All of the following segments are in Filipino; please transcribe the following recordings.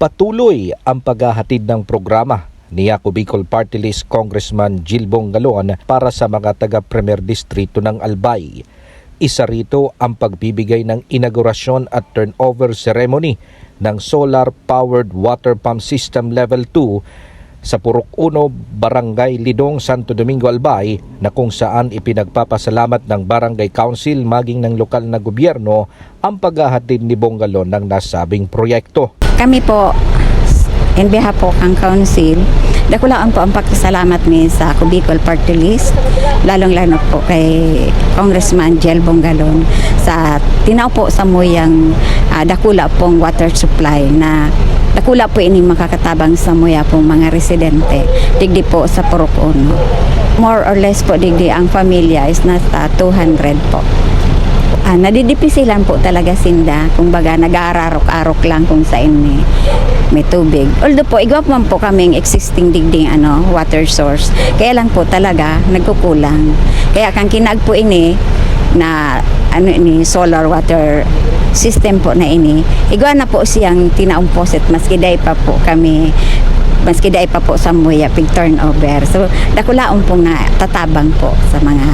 Patuloy ang paghahatid ng programa ni Ako Bicol Party List Congressman Gilbong Galon para sa mga taga-Premier Distrito ng Albay. Isa rito ang pagbibigay ng inaugurasyon at turnover ceremony ng solar-powered water pump system level 2 sa Purok 1, Barangay Lidong, Santo Domingo, Albay na kung saan ipinagpapasalamat ng Barangay Council maging ng lokal na gobyerno ang paghahatid ni Bongalon ng nasabing proyekto. Kami po, in behalf po ang council, dakulaan po ang pagkasalamat ni sa Cubicol Party List, lalong-lalo po kay Congressman Jel Bongalon sa tinaw po sa muyang ah, dakula pong water supply na dakula po ini makakatabang sa muya pong mga residente digdi po sa Purok Uno. More or less po digdi ang pamilya is nasa 200 po. Ah, nadidipisilan po talaga sinda. Kung baga, nag-aarok-arok lang kung sa ini may tubig. Although po, igwa man po kaming existing digding ano, water source. Kaya lang po talaga, nagkukulang. Kaya kang kinag po ini na ano ini solar water system po na ini igwa na po siyang tinaumposit maski day pa po kami maski day pa po sa muya pig turnover so dakulaon pong na tatabang po sa mga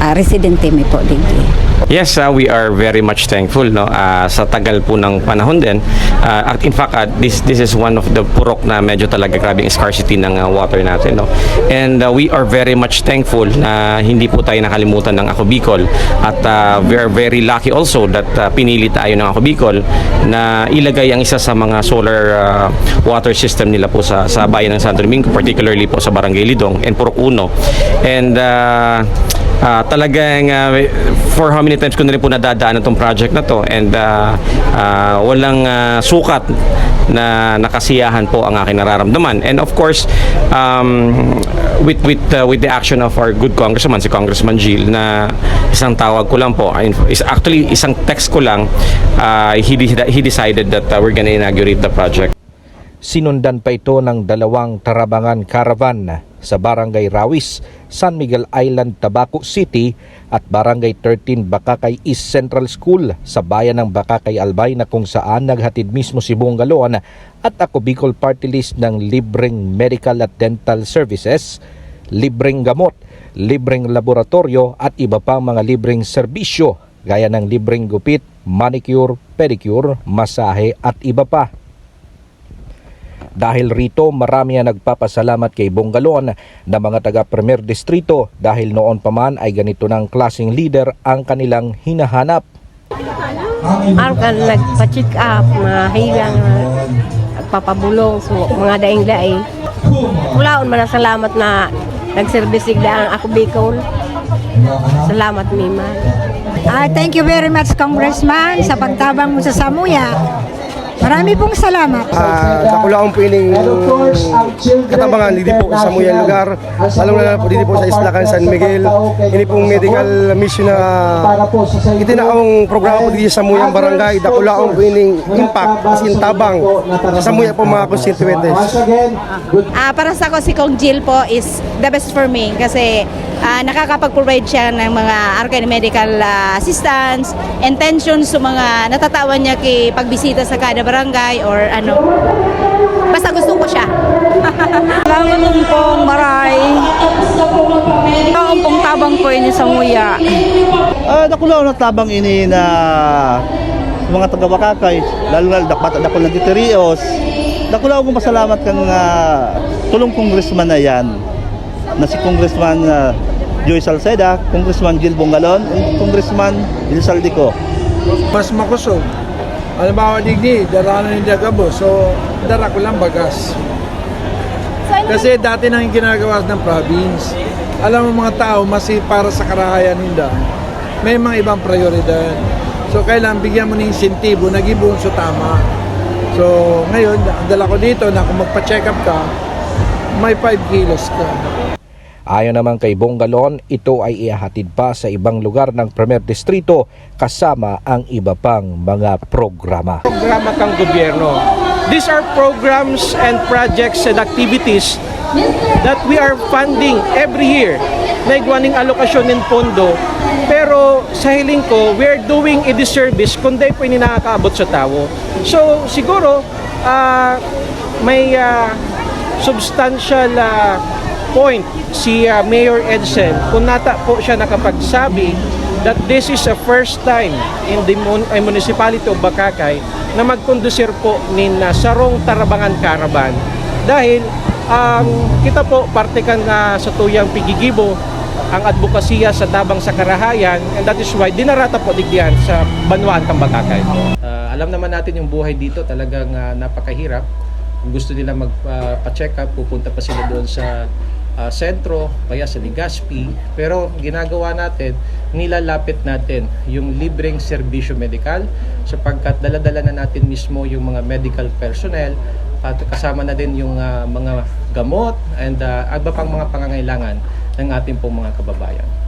ah, residente mi po digdi Yes, uh, we are very much thankful no uh, sa tagal po ng panahon din. Uh, at in fact, uh, this this is one of the purok na medyo talaga grabing scarcity ng uh, water natin no. And uh, we are very much thankful na hindi po tayo nakalimutan ng Ako Bicol at uh, we are very lucky also that uh, pinili tayo ng Ako Bicol na ilagay ang isa sa mga solar uh, water system nila po sa sa bayan ng Santo Domingo, particularly po sa Barangay Lidong and Purok Uno. And uh, Ah, talagang ah, for how many times ko na rin po nadadaan itong project na to and ah, ah, walang ah, sukat na nakasiyahan po ang aking nararamdaman. And of course um, with with ah, with the action of our good congressman si Congressman Gil na isang tawag ko lang po is actually isang text ko lang ah, he, he decided that ah, we're gonna inaugurate the project. Sinundan pa ito ng dalawang tarabangan caravan sa Barangay Rawis, San Miguel Island, Tabaco City at Barangay 13 Bakakay East Central School sa bayan ng Bakakay Albay na kung saan naghatid mismo si Bungaloan at ako Bicol Party List ng libreng medical at dental services, libreng gamot, libreng laboratorio at iba pang mga libreng serbisyo gaya ng libreng gupit, manicure, pedicure, masahe at iba pa. Dahil rito marami ang nagpapasalamat kay Bongalon na mga taga Premier Distrito dahil noon pa man ay ganito ng klaseng leader ang kanilang hinahanap. Ang kan nagpa-check up, mga hilang, nagpapabulong, so mga daing daing. Mulaon man salamat na nagservisig ang ako Bicol. Salamat, Mima. Ah, thank you very much, Congressman, sa pagtabang mo sa Samuya. Marami pong salamat. Ah, kakulaong po ining katabangan dito po sa muyang lugar. Lalong lalo po dito po sa Islacan San Miguel. Ini pong medical mission na itinaong programa po dito sa muyang barangay. Dakulaong po ining impact asin tabang sa muya po mga constituentes. Ah, para sa ako si Kong Jill po is the best for me kasi ah, nakakapag-provide siya ng mga arcane medical ah, assistance, intention sa mga natatawan niya kay pagbisita sa kada barangay or ano. Basta gusto ko siya. Salamat pong maray. Ang pong tabang po ini sa muya. Ah, nakulaw na tabang ini na mga taga Bakakay, lalo na dapat ako ng Titerios. Nakulaw ko masalamat kang ah, tulong congressman na yan. Na si Congressman uh, Joy Salceda, Congressman Gil Bongalon, and Congressman Gil Saldico. mas makusog. Halimbawa digdi, daranan ni Dagabo. So, dara ko lang bagas. Kasi dati nang ginagawa ng province. Alam mo mga tao, mas para sa karahayan nila, may mga ibang prioridad. So, kailangan bigyan mo ng insentibo, nag-ibon so tama. So, ngayon, ang dala ko dito na kung magpa-check up ka, may 5 kilos ka. Ayon naman kay Bongalon, ito ay ihahatid pa sa ibang lugar ng Premier Distrito kasama ang iba pang mga programa. programa kang gobyerno. These are programs and projects and activities that we are funding every year. Naigwaning alokasyon ng pondo. Pero sa hiling ko, we are doing a disservice kung di po ini nakakaabot sa tao. So siguro, ah, may ah, substantial ah, point si ah, Mayor Edsel kung nata po siya nakapagsabi that this is a first time in the mun- eh, municipality of Bakakay na magkondusir po ni na Sarong Tarabangan Caravan dahil ang kita po parte kan ah, sa tuyang pigigibo ang advokasya sa tabang sa karahayan and that is why dinarata po digdiyan sa Banwaan kang Bakakay. Ah, alam naman natin yung buhay dito talagang ah, napakahirap. Kung gusto nila magpa-check up, pupunta pa sila doon sa ah, sentro, kaya sa Legazpi. Pero ginagawa natin, nilalapit natin yung libreng serbisyo medikal sapagkat daladala na natin mismo yung mga medical personnel at kasama na din yung ah, mga gamot and uh, iba pang mga pangangailangan ng ating pong mga kababayan.